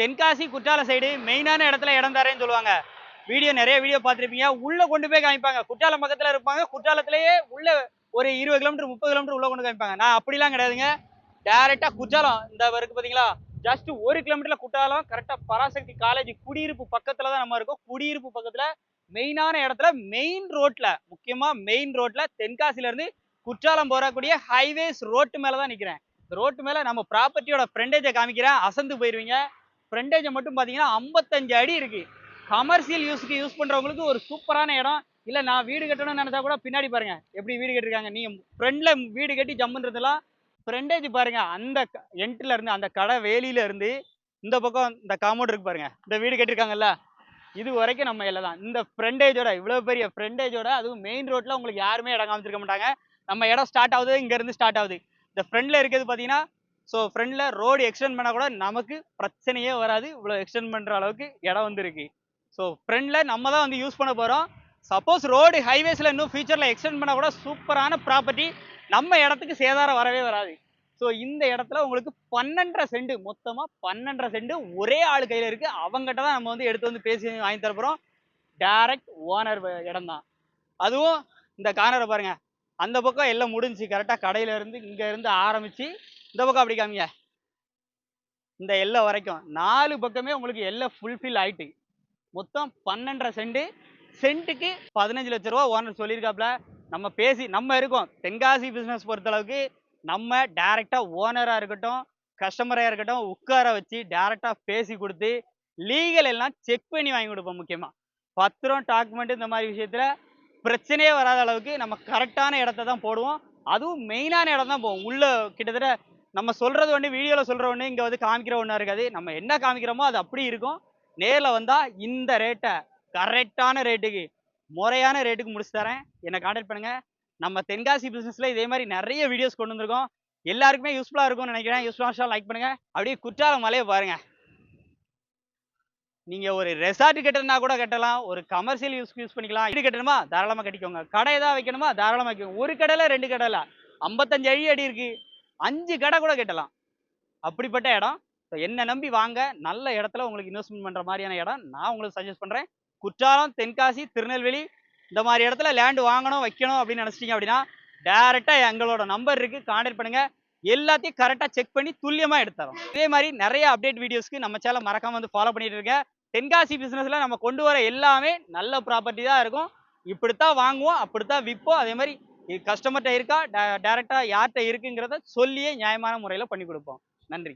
தென்காசி குற்றால side மெயினான இடத்துல இடம் தரேன்னு சொல்லுவாங்க. வீடியோ நிறைய வீடியோ பார்த்துருப்பீங்க. உள்ளே கொண்டு போய் காமிப்பாங்க. குற்றாலம் பக்கத்துல இருப்பாங்க. குற்றாலத்திலேயே உள்ள ஒரு இருபது கிலோமீட்டர் முப்பது கிலோமீட்டர் உள்ளே கொண்டு காமிப்பாங்க. நான் அப்படிலாம் கிடையாதுங்க. டேரெக்டா குற்றாலம். இந்த வருக்கு பார்த்தீங்களா ஜஸ்ட் ஒரு கிலோமீட்டர்ல குற்றாலம். கரெக்டா பராசக்தி காலேஜ் குடியிருப்பு பக்கத்தில் தான் நம்ம இருக்கோம். குடியிருப்பு பக்கத்துல மெயினான இடத்துல மெயின் ரோட்ல முக்கியமா மெயின் ரோட்டில் தென்காசில இருந்து குற்றாலம் போகக்கூடிய ஹைவேஸ் ரோட்டு மேல தான் நிக்கிறேன். இந்த ரோட்டு மேலே நம்ம ப்ராப்பர்ட்டியோட ஃப்ரெண்டேஜை காமிக்கிறேன். அசந்து போயிருவீங்க. ஃப்ரண்டேஜை மட்டும் பார்த்தீங்கன்னா ஐம்பத்தஞ்சு அடி இருக்குது கமர்ஷியல் யூஸுக்கு யூஸ் பண்ணுறவங்களுக்கு ஒரு சூப்பரான இடம். இல்லை நான் வீடு கட்டணும்னு நினச்சா கூட பின்னாடி பாருங்கள் எப்படி வீடு கட்டிருக்காங்க? நீங்கள் ஃப்ரெண்டில் வீடு கட்டி ஜம்முன்றதுலாம் ஃப்ரெண்டேஜ் பாருங்க. அந்த எண்ட்டில் இருந்து அந்த கடை வேலியில இருந்து இந்த பக்கம் இந்த காம்பவுண்ட் இருக்கு பாருங்க. இந்த வீடு கட்டியிருக்காங்கல்ல இது வரைக்கும் நம்ம இல்லை தான். இந்த ஃப்ரெண்டேஜோட இவ்வளோ பெரிய ஃப்ரெண்டேஜோட அதுவும் மெயின் ரோட்டில் உங்களுக்கு யாருமே இடம் காமிச்சிருக்க மாட்டாங்க. நம்ம இடம் ஸ்டார்ட் ஆகுது இங்கேருந்து ஸ்டார்ட் ஆகுது. இந்த ஃப்ரெண்டில் இருக்கிறது பார்த்தீங்கன்னா ஸோ ஃப்ரண்ட்ல ரோடு எக்ஸ்டெண்ட் பண்ணால் கூட நமக்கு பிரச்சனையே வராது. இவ்வளோ எக்ஸ்டெண்ட் பண்ணுற அளவுக்கு இடம் வந்துருக்கு. ஸோ ஃப்ரண்ட்ல நம்ம தான் வந்து யூஸ் பண்ண போகிறோம் சப்போஸ் ரோடு ஹைவேஸில் இன்னும் ஃபியூச்சரில் எக்ஸ்டெண்ட் பண்ணால் கூட சூப்பரான ப்ராப்பர்ட்டி நம்ம இடத்துக்கு சேதாரம் வரவே வராது. ஸோ இந்த இடத்துல உங்களுக்கு பன்னெண்டரை சென்ட் மொத்தமாக பன்னெண்டரை சென்ட் ஒரே ஆள் கையில் இருக்குது அவங்ககிட்ட தான் நம்ம வந்து எடுத்து வந்து பேசி வாங்கி தரப்போகிறோம் டேரக்ட் ஓனர் இடம் தான் அதுவும் இந்த கார்னரை பாருங்கள் அந்த பக்கம் எல்லாம் முடிஞ்சு கரெக்டாக கடையிலேருந்து இருந்து ஆரம்பித்து இந்த பக்கம் அப்படி காமிங்க. இந்த எல்லை வரைக்கும். நாலு பக்கமே உங்களுக்கு எல்லை ஃபுல்ஃபில் ஆயிட்டு. மொத்தம் பன்னெண்டரை சென்ட். சென்ட்டுக்கு பதினஞ்சு லட்ச ரூபா ஓனர் சொல்லியிருக்காப்புல. நம்ம பேசி நம்ம இருக்கோம். தென்காசி பிஸ்னஸ் பொறுத்தளவுக்கு நம்ம டேரெக்டாக ஓனராக இருக்கட்டும் கஸ்டமராக இருக்கட்டும் உட்கார வச்சு டேரெக்டாக பேசி கொடுத்து லீகல் எல்லாம் செக் பண்ணி வாங்கி கொடுப்போம் முக்கியமாக பத்திரம் டாக்குமெண்ட் இந்த மாதிரி விஷயத்தில் பிரச்சனையே வராத அளவுக்கு நம்ம கரெக்டான இடத்த தான் போடுவோம். அதுவும் மெயினான இடம் தான் போவோம். உள்ள கிட்டத்தட்ட நம்ம சொல்கிறது ஒன்று வீடியோவில் சொல்கிற ஒன்று இங்கே வந்து காமிக்கிற ஒன்றா இருக்காது. நம்ம என்ன காமிக்கிறோமோ அது அப்படி இருக்கும். நேரில் வந்தால் இந்த ரேட்டை கரெக்டான ரேட்டுக்கு முறையான ரேட்டுக்கு முடிச்சு தரேன். என்னை காண்டாக்ட் பண்ணுங்கள் நம்ம தென்காசி பிஸ்னஸில் இதே மாதிரி நிறைய வீடியோஸ் கொண்டு வந்திருக்கோம். எல்லாருக்குமே யூஸ்ஃபுல்லாக இருக்கும்னு நினைக்கிறேன். யூஸ்ஃபுல்லா லைக் பண்ணுங்க. அப்படியே குற்றாலம் மலையை பாருங்கள் நீங்கள் ஒரு ரெசார்ட் கட்டணும்னா கூட கட்டலாம். ஒரு கமர்ஷியல் யூஸ் யூஸ் பண்ணிக்கலாம். வீடு கட்டணுமா? தாராளமாக கட்டிக்கோங்க. கடை ஏதாவது வைக்கணுமா? தாராளமாக வைக்கணும் ஒரு கடையில் ரெண்டு கடையில் ஐம்பத்தஞ்சு அடி அடி இருக்குது அஞ்சு கடை கூட கட்டலாம். அப்படிப்பட்ட இடம். ஸோ என்னை நம்பி வாங்க. நல்ல இடத்துல உங்களுக்கு இன்வெஸ்ட்மெண்ட் பண்ற மாதிரியான இடம். நான் உங்களுக்கு சஜஸ்ட் பண்றேன். குற்றாலம் தென்காசி திருநெல்வேலி இந்த மாதிரி இடத்துல லேண்ட் வாங்கணும் வைக்கணும் அப்படின்னு நினைச்சிட்டீங்க அப்படின்னா டேரெக்டா எங்களோட நம்பர் இருக்கு. கான்டாக்ட் பண்ணுங்க. எல்லாத்தையும் கரெக்டாக செக் பண்ணி துல்லியமா எடுத்துறோம் இதே மாதிரி நிறைய அப்டேட் வீடியோஸ்க்கு நம்ம சேனல் மறக்காம வந்து ஃபாலோ பண்ணிட்டு இருக்கேன் தென்காசி பிசினஸ்ல நம்ம கொண்டு வர எல்லாமே நல்ல ப்ராப்பர்ட்டி தான் இருக்கும். இப்படித்தான் வாங்குவோம் அப்படித்தான் விற்போம். அதே மாதிரி கஸ்டமர்கிட்ட இருக்கா? டேரெக்டாக யார்கிட்ட இருக்குங்கிறத சொல்லியே நியாயமான முறையில் பண்ணி கொடுப்போம். நன்றி.